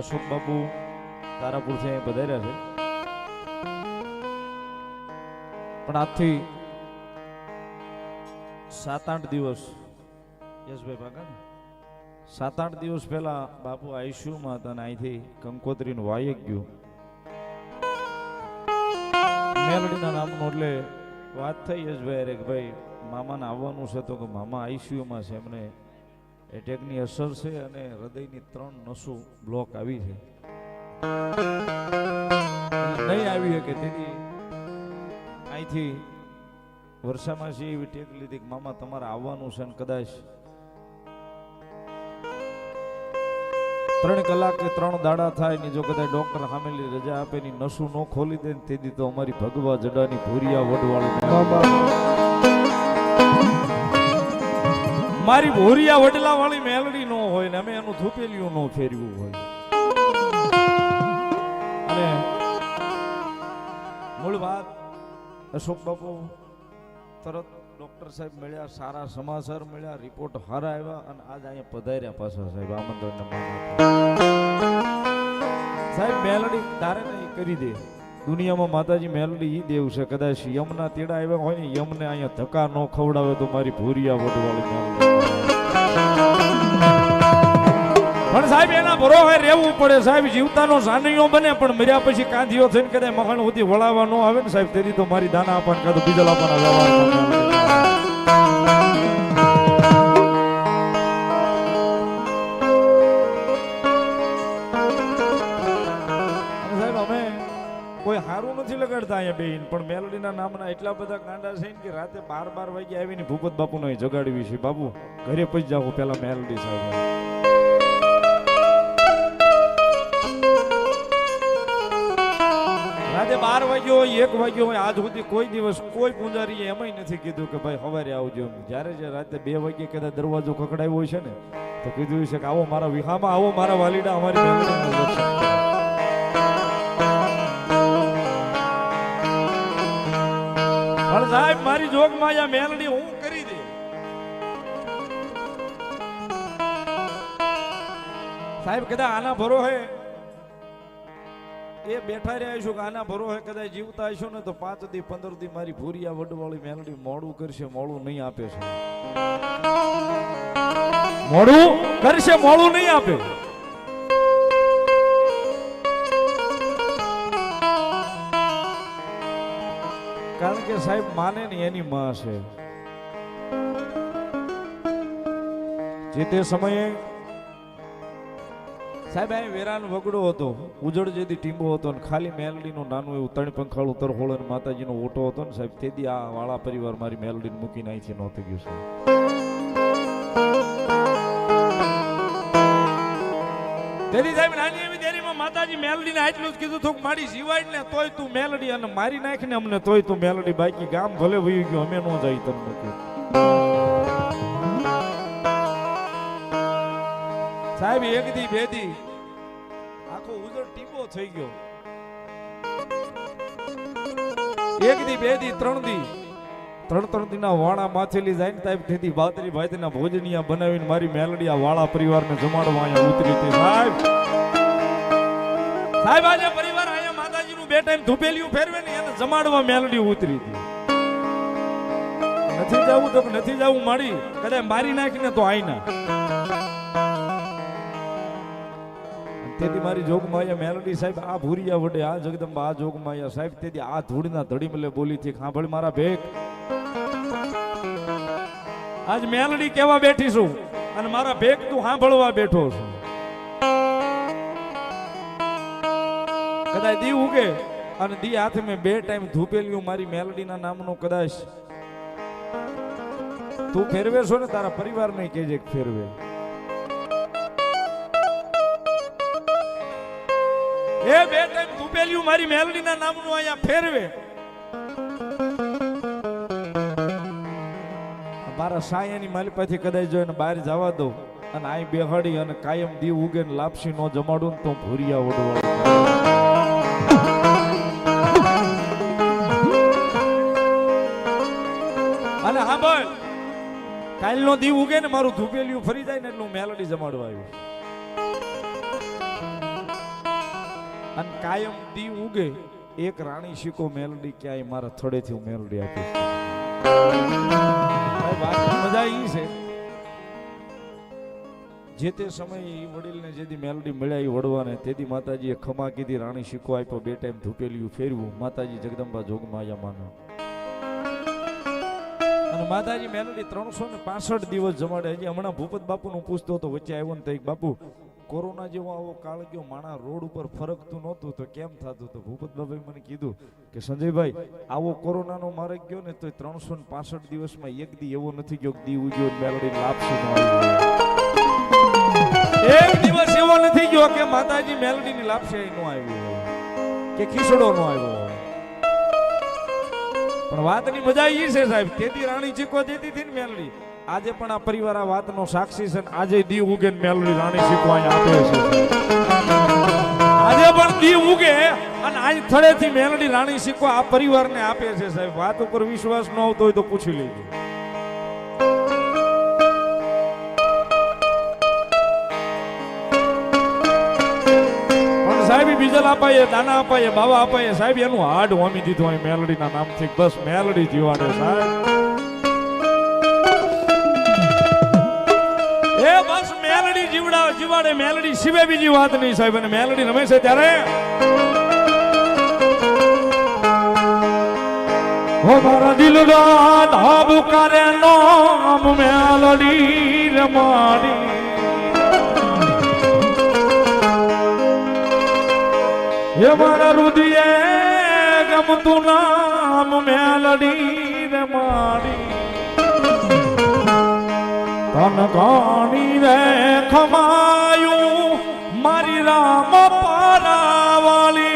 અશોક બાપુ તારાપુરથી અહીં પધાર્યા છે. પણ આજથી સાત આઠ દિવસ, યશભાઈ ને? સાત આઠ દિવસ પહેલા બાપુ આઈસીયુમાં હતા અને અહીંથી કંકોત્રીનું વાયક ગયું. મેલડીના નામનું એટલે વાત થઈ યશભાઈ અરે ભાઈ, મામાને આવવાનું છે તો કે મામા આઈસીયુમાં છે એમને એટેકની અસર છે અને હૃદયની ત્રણ નસો બ્લોક આવી છે. નહીં આવી શકે તેથી અહીંથી વર્ષામાં છે એવી ટેક લીધી કે મામા તમારે આવવાનું છે ને કદાચ ત્રણ કલાક કે ત્રણ દાડા થાય ને જો કદાચ ડોક્ટર સામેલી રજા આપે ની નસું ન ખોલી દે ને તેથી તો અમારી ભગવા જડાની ભૂરિયા વડવાળી મારી ભૂરિયા વડલા વાળી મેલડી નો હોય ને અમે એનું ધૂપેલિયું નો ફેર્યું હોય. અને મૂળ વાત, અશોક બાપુ, તરત ડોક્ટર સાહેબ મળ્યા, સારા સમાચાર મળ્યા, રિપોર્ટ હારા આવ્યા અને આજ અહીંયા પધાર્યા પાછા સાહેબ આમંત્રણ સાહેબ, મેલડી તારે ને કરી દે. દુનિયામાં માતાજી મેલડી ઈ દેવ છે, કદાચ યમના તેડા આવ્યા હોય ને, યમને અહીંયા ધક્કા ન ખવડાવે તો મારી ભૂરિયા વડવાળી મેલડી. પણ સાહેબ, એના ભરોસે રહેવું પડે. સાહેબ, જીવતાનો સાનૈયો બને, પણ મર્યા પછી કાંધીઓ થઈને કદાચ મહાણ સુધી વળાવવા ન આવે ને સાહેબ તેથી તો મારી દાના આપવાનું કાં તો બીજલ આપવાના વ્યવહાર અમે કોઈ હારું નથી લગાડતા અહીંયા બેન પણ મેલડીના નામના એટલા બધા કાંડા છે કે રાતે બાર બાર વાગે આવીને ભૂપત બાપુનો જગાડવી છે. બાબુ ઘરે પછી જાઓ, પેલા મેલડી સાહેબ. બાર વાગ્યો હોય, એક વાગ્યો હોય, આજ સુધી કોઈ દિવસ કોઈ પૂજારી એમાંય નથી કીધું કે ભાઈ સવારે આવજો. જ્યારે જે રાતે બે વાગ્યે કદાચ દરવાજો હોય છે ને, તો કીધું છે કે આવો મારા વિહામાં, આવો મારા વાલીડા, અમારી પણ સાહેબ મારી જોગ માયા મેલડી, હું કરી દે. સાહેબ કદા આના ભરો હે? એ બેઠા રહ્યા છું કે આના ભરો કદાચ જીવતા હશો ને તો પાંચથી પંદરથી મારી ભૂરિયા વડવાળી મેલડી મોડું કરશે, મોડું નહીં આપે છે મોડું કરશે, મોડું નહીં આપે. કારણ કે સાહેબ માને ને એની માં છે. જે તે સમયે સાહેબ અહીં વેરાન વગડો હતો. ઉજળ જેથી ટીંબો હતો ને ખાલી મેલડીનું નાનું એવું ત્રણ પંખાળું તરહોળ અને માતાજીનો ઓટો હતો ને સાહેબ, તેથી આ વાળા પરિવાર મારી મેલડીને મૂકીને અહીંથી નહોતું ગયું છે તેથી સાહેબ, નાની એવી દેરીમાં માતાજી મેલડીને આટલું જ કીધું થોક મારી જીવાય ને તોય તું મેલડી અને મારી નાખ ને અમને તોય તું મેલડી. બાકી ગામ ભલે વહી ગયું, અમે ન જાય તમને કે સાહેબ એક દી બે દી. આખો ઉજળ ટીમો થઈ ગયો. એક દી બે દી ત્રણ દી. ત્રણ ત્રણ દીના વાણા માથેલી જાય ને સાહેબ તેથી બાતરી ભાઈના ભોજનિયા બનાવીને મારી મેલડી આ વાળા પરિવારને જમાડવા અહીંયા ઉતરી હતી. સાહેબ. સાહેબ આજે પરિવાર અહીંયા માતાજીનું બે ટાઈમ ધૂપેલિયું ફેરવે ને એને જમાડવા મેલડી ઉતરી હતી. નથી જવું તો નથી જવું મારી કદાચ મારી નાખીને તો આઈના. તેથી મારી જોગમાયા મેલડી સાહેબ, આ ભૂરિયા વડે, આ જગદંબા, આ જોગમાયા સાહેબ, તેથી આ ધૂળના ધડીમલે બોલી થી ખાંભળ મારા ભેગ. આજ મેલડી કેવા બેઠી છું અને મારા ભેગ તું સાંભળવા બેઠો છું. કદાચ દી ઉગે અને દી હાથે મેં બે ટાઈમ ધૂપેલ્યું મારી મેલડીના નામનો કદાચ. તું ફેરવે છો ને તારા પરિવાર ને કેજે કે ફેરવે. એ બે ટાઈમ ધૂપેલિયું મારી મેલડીના નામનું અહીંયા ફેરવે. મારા સાયાની માલી પાછી કદાચ જોઈને બહાર જવા દઉં અને અહીં બેહાડી અને કાયમ દીવ ઉગે ને લાપસી નો જમાડું ને તો ભૂરિયા વડવાળું અને હા બોલ, કાલનો દીવ ઉગે ને મારું ધૂપેલિયું ફરી જાય ને એટલે હું મેલડી જમાડવા આવ્યું. અને કાયમ દી ઉગે, એક રાણી શીખો મેલડી ક્યાંય મારા થોડેથી હું મેલડી આપી મજા એ છે. જે તે સમયે એ વડીલને જેથી મેલડી મળ્યા એ વડવાને તેથી માતાજીએ ખમા કીધી, રાણી શીખો આપ્યો, બે ટાઈમ ધૂપેલિયું ફેરવું માતાજી જગદંબા જોગમાયા માનો. અને માતાજી મેલડી ત્રણસો ને પાસઠ દિવસ જમાડે. હજી હમણાં ભૂપત બાપુનું પૂછતો હતો, વચ્ચે આવ્યો ને તો બાપુ કોરોના જેવો આવો કાળ ગયો, માણા રોડ ઉપર ફરકતું નહોતું, તો કેમ થતું? તો ભૂપતભાઈ મને કીધું કે, સંજયભાઈ, આવો કોરોનાનો મારે ગયો ને તો ત્રણસો ને પાસઠ દિવસમાં એક દી એવો નથી ગયો દી ઉજ્યો ને મેલડી લાપસી એક દિવસ એવો નથી ગયો કે માતાજી મેલડીની લાપસી નો આવ્યો કે ખીસડો નો આવ્યો પણ વાતની મજા એ છે સાહેબ તેથી રાણી ચીકો દેતી હતી ને મેલડી આજે પણ આ પરિવાર આ વાતનો સાક્ષી છે આજે દી ઉગે મેલડી રાણી શીખવા આપે છે. આજે પણ દી ઉગે અને આજ થળેથી મેલડી રાણી શીખવા આ પરિવારને આપે છે સાહેબ. વાત ઉપર વિશ્વાસ ન આવતો હોય તો પૂછી લેજો. સાહેબ બીજલ અપાય દાના અપાય બાવા અપાય સાહેબ, એનું હાડ હોમી દીધું અહીં મેલડીના નામથી. બસ મેલડી જીવાડે સાહેબ. જીવાડે મેલડી સિવાય બીજી વાત નહીં સાહેબ, અને મેલડી રમે છે ત્યારે. હો મારા દિલના ધાબુ કરે નામ મેલડી રમાડી. હે મારા રુદિયે ગમતું નામ મેલડી રમાડી. માડી તન ગાણી રે મારી રામ પારાવાળી.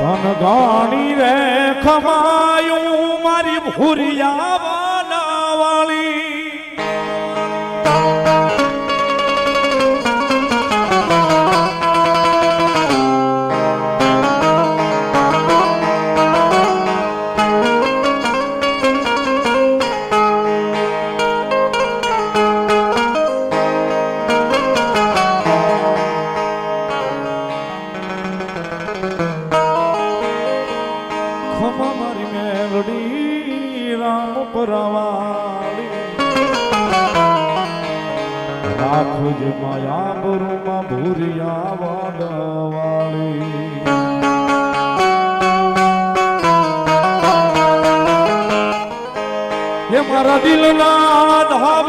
તન ગાણી રે ખમાયું મારી ભૂરિયા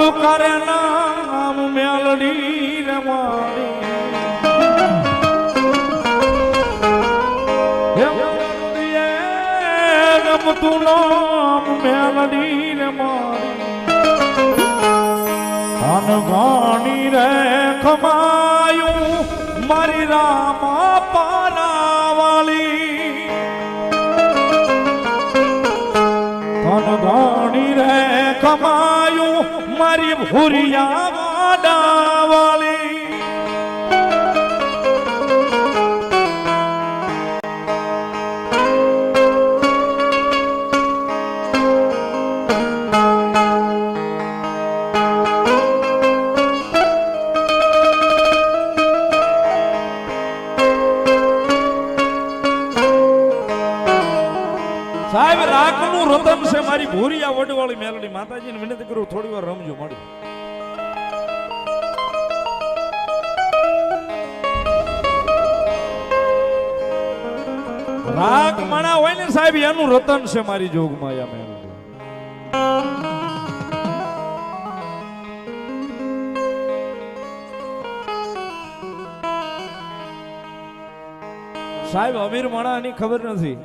ધાબ કરે નામ મેલડી રે મારી ગમતું નામ મેલડી રે મારી અન ગાણી રે ખમાયું મારી રામા પારાવાળી ધન ગાણી રે ખમાયું મારી ભૂરિયા વાડાવાળી સાહેબ મારી ભૂરિયા વડવાળી મેલડી માતાજીને વિનંતી કરું, થોડી વાર રમજો મળી રાગ મણા હોય ને સાહેબ, એનું રતન છે મારી જોગમાયા મેલડી. સાહેબ, અમીર મણાની ખબર નથી.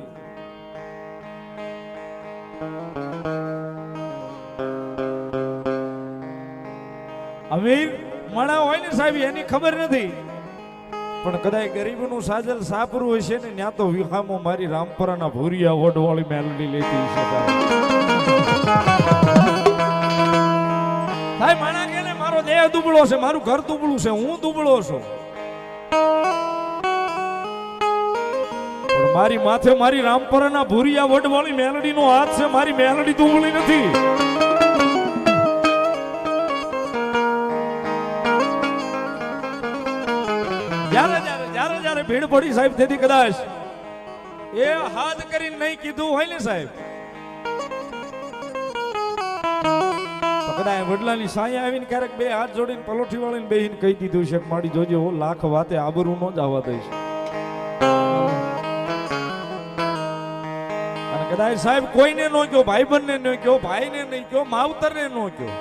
અમીર મણા હોય ને સાહેબ, એની ખબર નથી. પણ કદાચ ગરીબનું સાજલ સાપરું હશે ને ત્યાં તો વિહામો મારી રામપરાના ભૂરિયા વડવાળી મેલડી લેતી છે સાહેબ. માણા કે મારો દેહ દુબળો છે, મારું ઘર દુબળું છે, હું દુબળો છું. મારી માથે મારી રામપરાના ભૂરિયા વડવાળી મેલડીનો હાથ છે, મારી મેલડી તો ઉમળી નથી ભીડ પડી સાહેબ, તેથી કદાચ એ હાથ કરીને નહીં કીધું હોય ને સાહેબ. કદાચ વડલાની સાયા આવીને ક્યારેક બે હાથ જોડીને પલોઠી વાળીને બેહીને કહી દીધું છે માડી જોજે, હો લાખ વાતે આબરૂ નો જ આવવા દઈશ. અને સાહેબ, કોઈને નો કયો, ભાઈબંધને નો કયો, ભાઈને નહીં કયો, માવતરને નો કયો.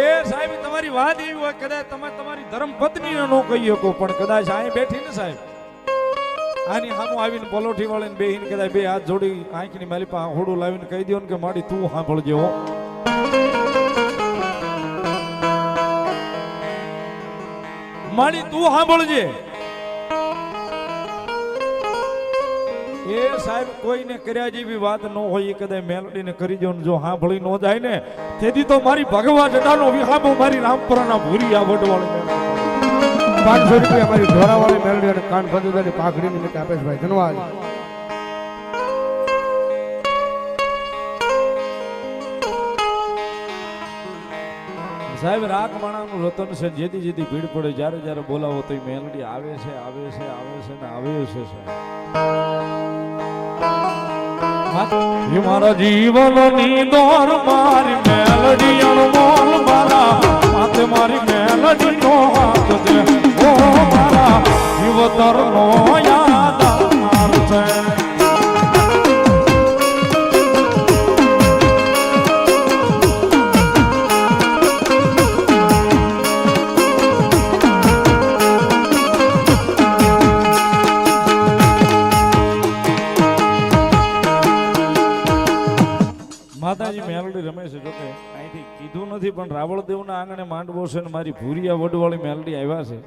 એ સાહેબ, તમારી વાત એવી હોય, કદાચ તમે તમારી ધર્મ નો કહી શકો, પણ કદાચ અહીં બેઠી ને સાહેબ, આની સામું આવીને પલોઠી વાળીને બેહીને કદાચ બે હાથ જોડી આંખની માલી પાસે હોડું લાવીને કહી દો ને કે માડી, તું સાંભળજે હો. માડી, તું સાંભળજે. એ સાહેબ કોઈને કર્યા જેવી વાત ન હોય એ કદાચ મેલડીને કરી દો ને જો ભળી ન જાય ને તેથી તો મારી ભગવા જટાનો વિહામો મારી રામપુરાના ભૂરી આ વડવાળી પાંચસો રૂપિયા મારી ઢોરાવાળી મેલડી અને કાન બંધુદાની પાઘડી નિમિત્તે આપે છે ભાઈ સાહેબ રાગ માણાનું રતન છે જેથી જેથી ભીડ પડે જ્યારે જ્યારે બોલાવો તો મેલડી આવે છે આવે છે આવે છે ને આવે છે સાહેબ. મારા જીવનની દોર મારી મેલડી અણમોલ મારા. માથે મારી મેલડી નો હાથ દે ઓ મારા જીવતર નો નથી, પણ રાવળ દેવના આંગણે માંડવો છે ને મારી ભૂરિયા વડવાળી મેલડી આવ્યા છે.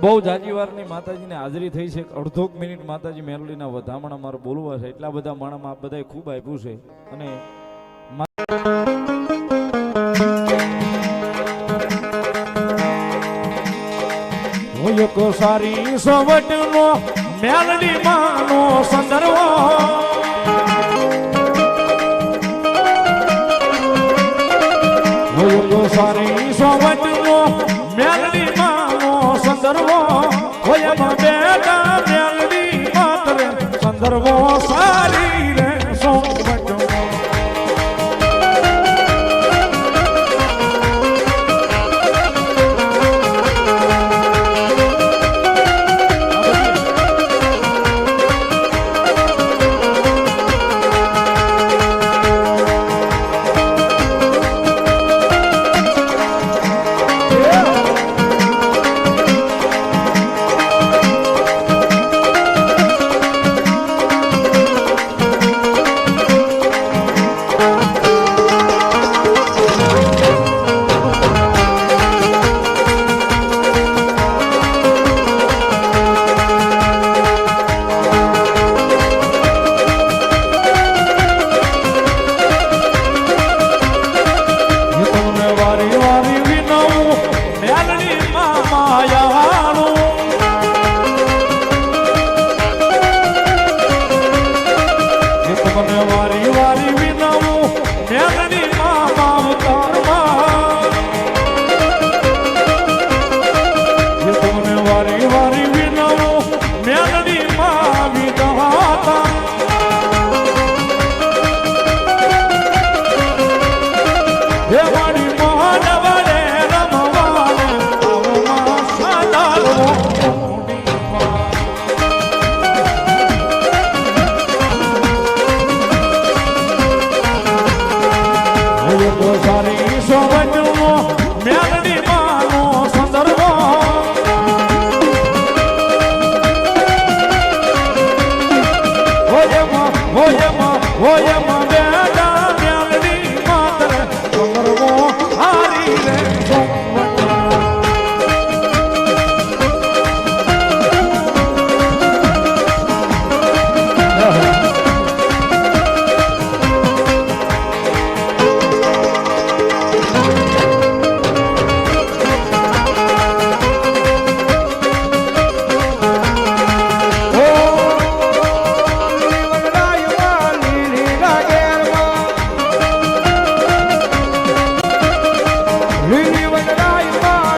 બહુ જાજી વારની માતાજીને હાજરી થઈ છે. અડધોક મિનિટ માતાજી મેલડીના વધામણા મારે બોલવા છે. એટલા બધા માણામાં આપ બધાએ ખૂબ આપ્યું છે. અને સારી સવટનો મેલડી માનો સંદર્ભ.